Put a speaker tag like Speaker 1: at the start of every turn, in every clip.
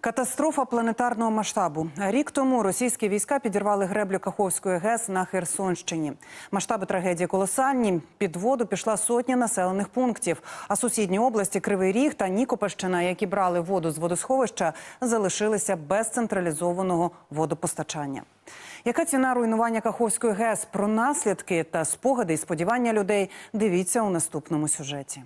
Speaker 1: Катастрофа планетарного масштабу. Рік тому російські війська підірвали греблю Каховської ГЕС на Херсонщині. Масштаби трагедії колосальні. Під воду пішла сотня населених пунктів. А сусідні області Кривий Ріг та Нікопольщина, які брали воду з водосховища, залишилися без централізованого водопостачання. Яка ціна руйнування Каховської ГЕС? Про наслідки та спогади і сподівання людей дивіться у наступному сюжеті.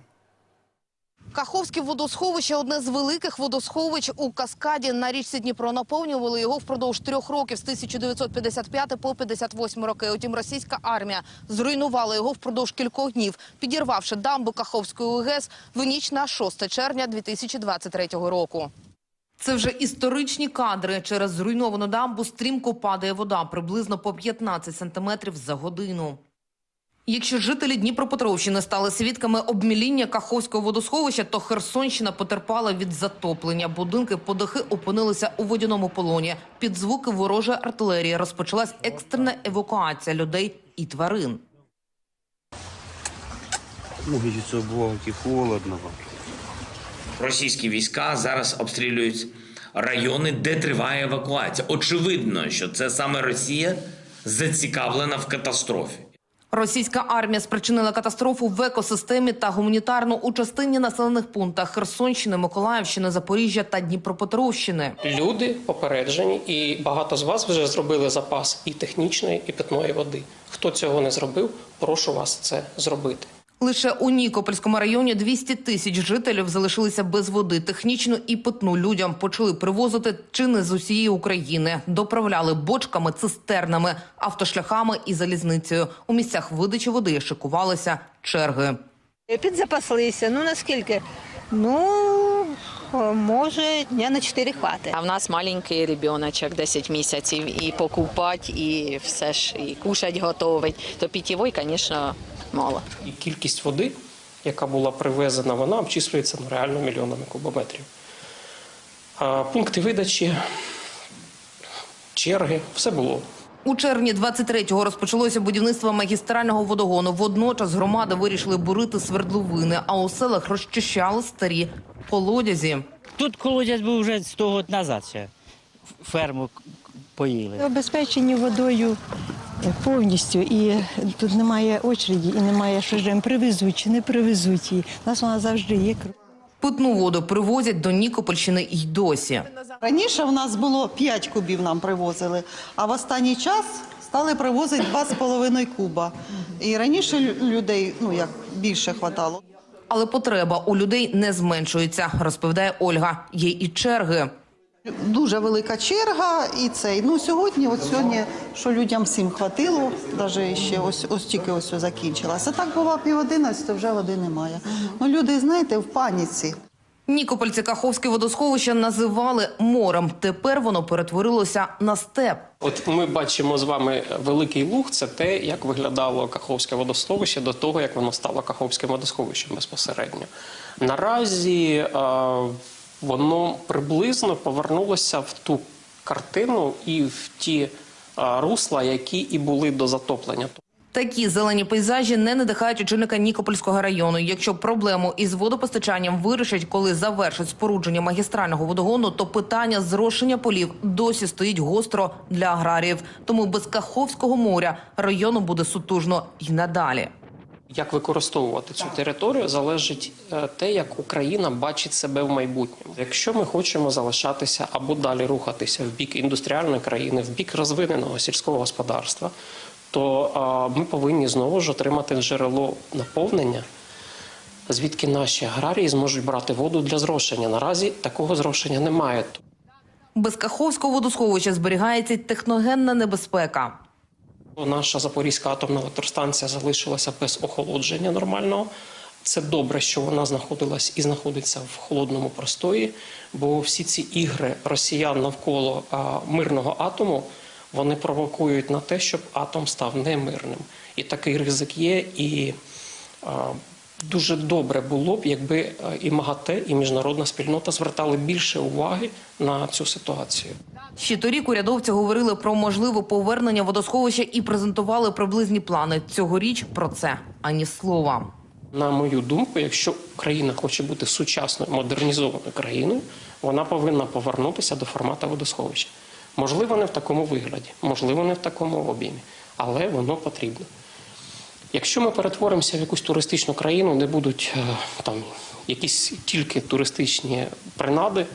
Speaker 2: Каховське водосховище – одне з великих водосховищ у Каскаді. На річці Дніпро наповнювали його впродовж трьох років з 1955 по 58 роки. Утім, російська армія зруйнувала його впродовж кількох днів, підірвавши дамбу Каховської ГЕС в ніч на 6 червня 2023 року. Це вже історичні кадри. Через зруйновану дамбу стрімко падає вода приблизно по 15 сантиметрів за годину. Якщо жителі Дніпропетровщини стали свідками обміління Каховського водосховища, то Херсонщина потерпала від затоплення. Будинки по дахи опинилися у водяному полоні. Під звуки ворожої артилерії розпочалась екстрена евакуація людей і тварин.
Speaker 3: Ну, видите, обломки холодного.
Speaker 4: Російські війська зараз обстрілюють райони, де триває евакуація. Очевидно, що це саме Росія зацікавлена в катастрофі.
Speaker 2: Російська армія спричинила катастрофу в екосистемі та гуманітарну у частині населених пунктах Херсонщини, Миколаївщини, Запоріжжя та Дніпропетровщини.
Speaker 5: Люди попереджені, і багато з вас вже зробили запас і технічної, і питної води. Хто цього не зробив, прошу вас це зробити.
Speaker 2: Лише у Нікопольському районі 200 тисяч жителів залишилися без води. Технічну і питну людям почали привозити чи не з усієї України. Доправляли бочками, цистернами, автошляхами і залізницею. У місцях видачі води шикувалися черги.
Speaker 6: Підзапаслися. Ну наскільки? Ну може дня на чотири хвати.
Speaker 7: А в нас маленький ребеночок, 10 місяців, і покупати, і все ж, і кушать готовить. То питьової, звісно, мало.
Speaker 5: І кількість води, яка була привезена, вона обчислюється ну, реально мільйонами кубометрів. А пункти видачі, черги, все було.
Speaker 2: У червні 23-го розпочалося будівництво магістрального водогону. Водночас громади вирішили бурити свердловини, а у селах розчищали старі колодязі.
Speaker 8: Тут колодязь був вже 100 років назад ще. Ферму поїли.
Speaker 6: Обезпечені водою повністю, і тут немає очереді, і немає що ж привезуть чи не привезуть її. У нас вона завжди є.
Speaker 2: Питну воду привозять до Нікопольщини й досі.
Speaker 9: Раніше в нас було 5 кубів нам привозили, а в останній час стали привозити 2,5 куба. І раніше лю- людей ну як більше хватало.
Speaker 2: Але потреба у людей не зменшується, розповідає Ольга. Є і черги.
Speaker 9: Дуже велика черга, і цей. Ну сьогодні, от сьогодні, що людям всім хватило, навіть ще ось ось тільки ось закінчилася. Так бува пів одинадцяти, вже води немає. Ну люди, знаєте, в паніці.
Speaker 2: Нікопольці Каховське водосховище називали морем. Тепер воно перетворилося на степ.
Speaker 5: От ми бачимо з вами великий луг. Це те, як виглядало Каховське водосховище до того, як воно стало Каховським водосховищем безпосередньо. Наразі е, воно приблизно повернулося в ту картину і в ті русла, які і були до затоплення.
Speaker 2: Такі зелені пейзажі не надихають очільника Нікопольського району. Якщо проблему із водопостачанням вирішать, коли завершать спорудження магістрального водогону, то питання зрошення полів досі стоїть гостро для аграріїв. Тому без Каховського моря району буде сутужно й надалі.
Speaker 5: Як використовувати цю територію, залежить е, те, як Україна бачить себе в майбутньому. Якщо ми хочемо залишатися або далі рухатися в бік індустріальної країни, в бік розвиненого сільського господарства, то а, ми повинні знову ж отримати джерело наповнення, звідки наші аграрії зможуть брати воду для зрошення. Наразі такого зрошення немає.
Speaker 2: Без Каховського водосховища зберігається техногенна небезпека.
Speaker 5: Наша Запорізька атомна електростанція залишилася без охолодження нормального. Це добре, що вона знаходилась і знаходиться в холодному простої, бо всі ці ігри росіян навколо мирного атому вони провокують на те, щоб атом став немирним. І такий ризик є. І дуже добре було б, якби і МАГАТЕ, і міжнародна спільнота звертали більше уваги на цю ситуацію.
Speaker 2: Ще торік урядовці говорили про можливе повернення водосховища і презентували приблизні плани. Цьогоріч про це ані слова.
Speaker 5: На мою думку, якщо Україна хоче бути сучасною модернізованою країною, вона повинна повернутися до формату водосховища. Можливо, не в такому вигляді, можливо, не в такому об'ємі, але воно потрібно. Якщо ми перетворимося в якусь туристичну країну, де будуть е, там якісь тільки туристичні принади,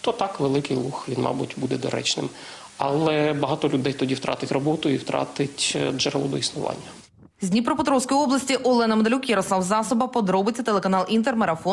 Speaker 5: то так великий луг він, мабуть, буде доречним. Але багато людей тоді втратить роботу і втратить е, джерело до існування.
Speaker 2: З Дніпропетровської області Олена Медалюк, Ярослав Засоба, подробиці телеканал Інтермарафон.